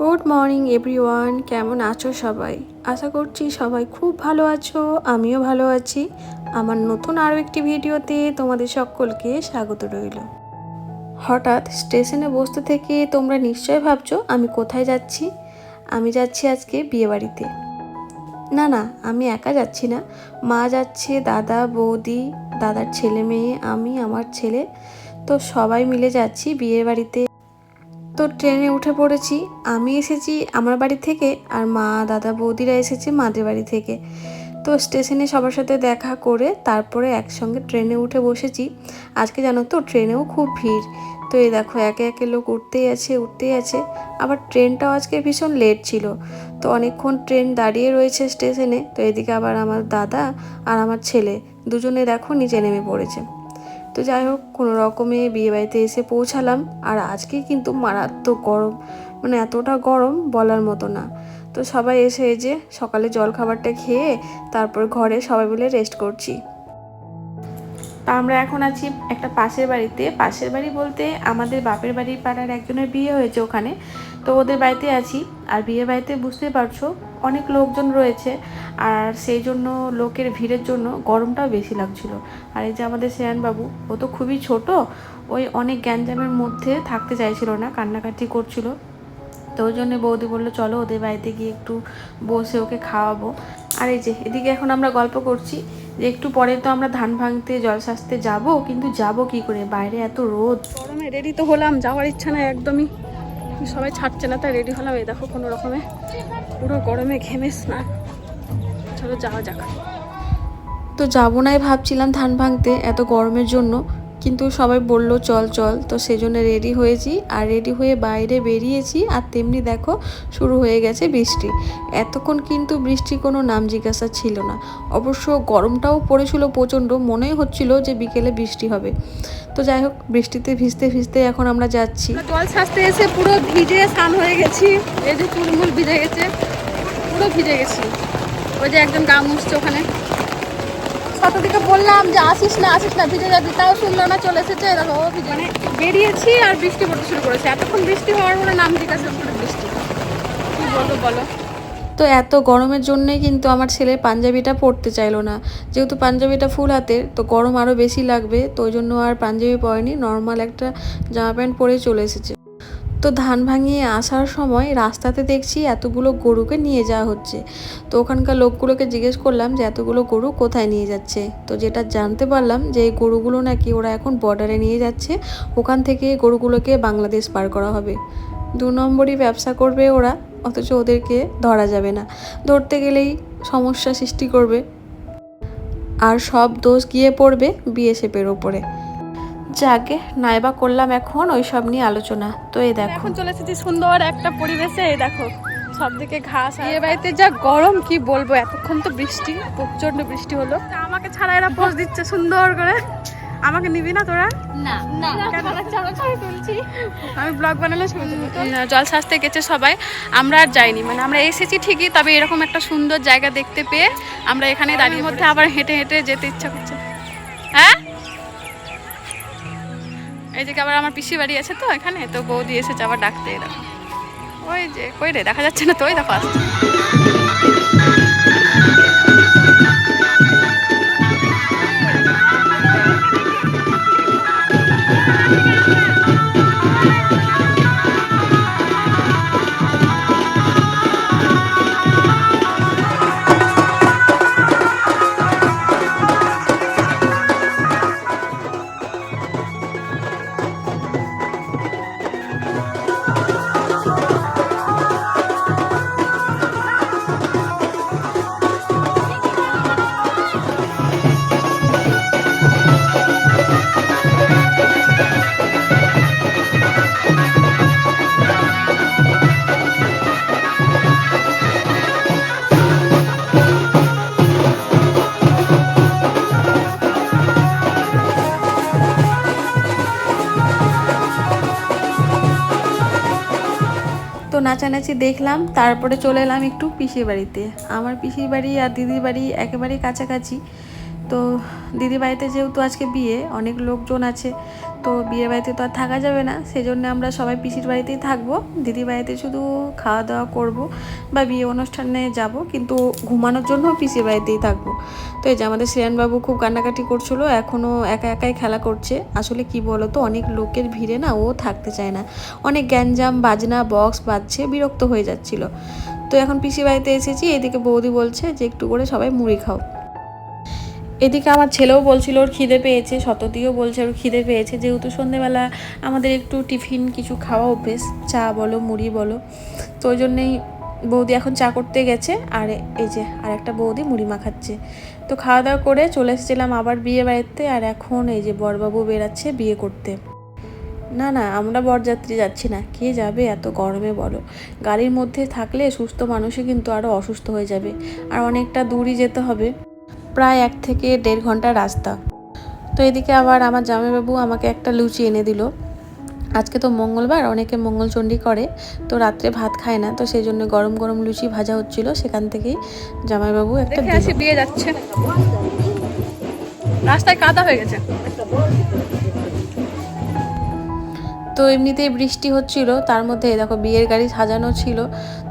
Good morning everyone কেমন আছো সবাই? আশা করছি সবাই খুব ভালো আছো, আমিও ভালো আছি। আমার নতুন আরও একটি ভিডিওতে তোমাদের সকলকে স্বাগত রইল। হঠাৎ স্টেশনে বসতে থেকে তোমরা নিশ্চয় ভাবছ আমি কোথায় যাচ্ছি? আমি যাচ্ছি আজকে বিয়েবাড়িতে। না না, আমি একা যাচ্ছি না। মা যাচ্ছে, দাদা, বৌদি, দাদার ছেলে মেয়ে, আমি, আমার ছেলে। তো সবাই মিলে যাচ্ছি বিয়ে বাড়িতে তো ট্রেনে উঠে পড়েছি। আমি এসেছি আমার বাড়ি থেকে আর মা, দাদা, বৌদিরা এসেছে মাদের বাড়ি থেকে। তো স্টেশনে সবার সাথে দেখা করে তারপরে একসঙ্গে ট্রেনে উঠে বসেছি। আজকে জানো তো, ট্রেনেও খুব ভিড়। তো এই দেখো, একে একে লোক উঠতেই আছে উঠতেই আছে। আবার ট্রেনটাও আজকে ভীষণ লেট ছিল। তো অনেকক্ষণ ট্রেন দাঁড়িয়ে রয়েছে স্টেশনে। তো এদিকে আবার আমার দাদা আর আমার ছেলে, দুজনে দেখো নিচে নেমে পড়েছে। তো যাই হোক, কোনো রকমে বিয়েবাড়িতে এসে পৌঁছালাম। আর আজকে কিন্তু মারাত্মক গরম। মানে এতটা গরম বলার মতো না। তো সবাই এসে যে সকালে জল খাবারটা খেয়ে তারপর ঘরে সবাই মিলে রেস্ট করছি। তা আমরা এখন আছি একটা পাশের বাড়িতে। পাশের বাড়ি বলতে আমাদের বাপের বাড়ির পাড়ার একজনের বিয়ে হয়েছে ওখানে। তো ওদের বাড়িতে আছি। আর বিয়ে বাড়িতে বুঝতে পারছ, অনেক লোকজন রয়েছে। আর সেই জন্য লোকের ভিড়ের জন্য গরমটাও বেশি লাগছিল। আর এই যে আমাদের বাবু ও তো খুবই ছোট, ওই অনেক গ্যাঞ্জামের মধ্যে থাকতে চাইছিল না, কান্নাকাটি করছিল। তো ওই জন্য বৌদি বলল, চলো ওদের বাড়িতে গিয়ে একটু বসে ওকে খাওয়াবো। আর এই যে, এদিকে এখন আমরা গল্প করছি। যে একটু পরে তো আমরা ধান ভাঙতে জল সাজতে যাব কিন্তু যাব কি করে? বাইরে এত রোদ। গরমে রেডি তো হলাম যাওয়ার ইচ্ছা না একদমই। সবাই ছাড়ছে না তাই রেডি হলাম। এই দেখো কোনো রকমে। পুরো গরমে ঘেমে স্নান। চলো যাওয়া যাক। তো যাব নাই ভাবছিলাম ধান ভাঙতে এত গরমের জন্য। কিন্তু সবাই বলল, চল চল। তো সেজন্য রেডি হয়েছি। আর রেডি হয়ে বাইরে বেরিয়েছি আর তেমনি দেখো, শুরু হয়ে গেছে বৃষ্টি। এতক্ষণ কিন্তু বৃষ্টি কোনো নাম জিজ্ঞাসা ছিল না। অবশ্য গরমটাও পড়েছিল প্রচণ্ড, মনেই হচ্ছিল যে বিকেলে বৃষ্টি হবে। তো যাই হোক, বৃষ্টিতে ভিজতে ভিজতে এখন আমরা যাচ্ছি। জল সাজতে এসে পুরো ভিজে স্নান হয়ে গেছি। এই যে চুলমুল ভিজে গেছে, পুরো ভিজে গেছি। ওই যে একজন গা মুছছে ওখানে। কত দিকে বললাম যে আসিস না আসিস না ভিজে যাবি। তাও শুনলো না চলে এসেছে। দেখো ও ভিজে মানে বেরিয়েছি আর বৃষ্টি পড়তে শুরু করেছে। এতক্ষণ বৃষ্টি হওয়ার কোনো নাম জিজ্ঞাসা করে বৃষ্টি। কি বলব বলো? তো এত গরমের জন্যই কিন্তু আমার ছেলে পাঞ্জাবিটা পরতে চাইলো না। যেহেতু পাঞ্জাবিটা ফুল হাতের তো গরম আরও বেশি লাগবে তো ওই জন্য আর পাঞ্জাবি পরেনি নর্মাল একটা জামা প্যান্ট পরে চলে এসেছে। তো ধান ভাঙিয়ে আসার সময় রাস্তাতে দেখছি এতগুলো গরুকে নিয়ে যাওয়া হচ্ছে। তো ওখানকার লোকগুলোকে জিজ্ঞেস করলাম যে এতগুলো গরু কোথায় নিয়ে যাচ্ছে? তো যেটা জানতে পারলাম যে এই গরুগুলো নাকি ওরা এখন বর্ডারে নিয়ে যাচ্ছে। ওখান থেকে গরুগুলোকে বাংলাদেশ পার করা হবে। দু নম্বরই ব্যবসা করবে ওরা, অথচ ওদেরকে ধরা যাবে না। ধরতে গেলেই সমস্যা সৃষ্টি করবে। আর সব দোষ গিয়ে পড়বে বিএসএফের ওপরে। যাকে নাইবা করলাম এখন ওই সব নিয়ে আলোচনা। তো এই দেখো। এখন চলে এসেছি সুন্দর একটা পরিবেশে এই দেখো সব দিকে ঘাস বিয়ে বাড়িতে যা গরম কি বলব? এতক্ষণ তো বৃষ্টি প্রচণ্ড বৃষ্টি হলো। আমাকে ছাড়া এরা পোজ দিচ্ছে সুন্দর করে। আমাকে নিবি না তোরা? না না ছবি তুলছি। আমি ব্লগ বানালে জল সাজতে গেছে সবাই। আমরা আর যাইনি। মানে আমরা এসেছি ঠিকই তবে এরকম একটা সুন্দর জায়গা দেখতে পেয়ে আমরা এখানে দাঁড়িয়ে মধ্যে আবার হেঁটে হেঁটে যেতে ইচ্ছা করছে। হ্যাঁ? এই যে আবার আমার পিসি বাড়ি আছে তো এখানে, তো বৌদি এসেছে আবার ডাকতে এরকম। ওই যে, কই রে, দেখা যাচ্ছে না তোই দেখো নাচানাচি দেখলাম, তারপরে চলে এলাম একটু পিসির বাড়িতে। আমার পিসির বাড়ি আর দিদির বাড়ি একেবারেই কাছাকাছি। তো দিদি বাড়িতে যেহেতু আজকে বিয়ে, অনেক লোকজন আছে, তো বিয়ে বাড়িতে তো আর থাকা যাবে না সেই জন্য আমরা সবাই পিসির বাড়িতেই থাকব। দিদি বাড়িতে শুধু খাওয়া দাওয়া করব বা বিয়ে অনুষ্ঠানে যাব, কিন্তু ঘুমানোর জন্য পিসির বাড়িতেই থাকব। তো এই যে আমাদের শ্রেয়ানবাবু খুব কান্নাকাটি করছিল এখনও একা একাই খেলা করছে। আসলে কি বলো তো অনেক লোকের ভিড়ে না ও থাকতে চায় না। অনেক গ্যাঞ্জাম, বাজনা, বক্স বাজছে, বিরক্ত হয়ে যাচ্ছিল। তো এখন পিসি বাড়িতে এসেছি, এদিকে বৌদি বলছে যে একটু করে সবাই মুড়ি খাও। এদিকে আমার ছেলেও বলছিল, ওর খিদে পেয়েছে। শততিও বলছে, ওর খিদে পেয়েছে। যেহেতু সন্ধেবেলা আমাদের একটু টিফিন, কিছু খাওয়া অভ্যেস, চা বলো, মুড়ি বলো, তো ওই জন্যেই বৌদি এখন চা করতে গেছে, আর এই যে আর একটা বৌদি মুড়ি মাখাচ্ছে। তো খাওয়া দাওয়া করে চলে এসেছিলাম আবার বিয়ে বাড়িতে, আর এখন এই যে বরবাবু বেরাচ্ছে বিয়ে করতে। না না, আমরা বরযাত্রী যাচ্ছি না, কে যাবে এত গরমে বলো? গাড়ির মধ্যে থাকলে সুস্থ মানুষই কিন্তু আরও অসুস্থ হয়ে যাবে, আর অনেকটা দূরই যেতে হবে। প্রায় এক থেকে দেড় ঘণ্টা রাস্তা। তো এদিকে আবার আমার জামাইবাবু আমাকে একটা লুচি এনে দিল। আজকে তো মঙ্গলবার অনেকে মঙ্গলচণ্ডী করে তো রাত্রে ভাত খায় না তো সেই জন্য গরম গরম লুচি ভাজা হচ্ছিল। সেখান থেকেই জামাইবাবু একটা দিয়ে বিয়ে যাচ্ছে। রাস্তায় কাদা হয়ে গেছে। তো এমনিতেই বৃষ্টি হচ্ছিল, তার মধ্যে দেখো বিয়ের গাড়ি সাজানো ছিল,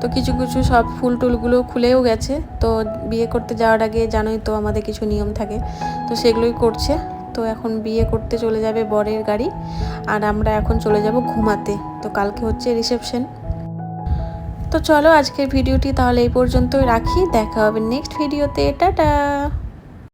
তো কিছু কিছু সব ফুল টুলগুলো খুলেও গেছে, তো বিয়ে করতে যাওয়ার আগে জানোই তো আমাদের কিছু নিয়ম থাকে, তো সেগুলোই করছে, তো এখন বিয়ে করতে চলে যাবে বরের গাড়ি, আর আমরা এখন চলে যাব ঘুমাতে, তো কালকে হচ্ছে রিসেপশন। তো চলো আজকের ভিডিওটি তাহলে এই পর্যন্তই রাখি, দেখা হবে নেক্সট ভিডিওতে, টাটা!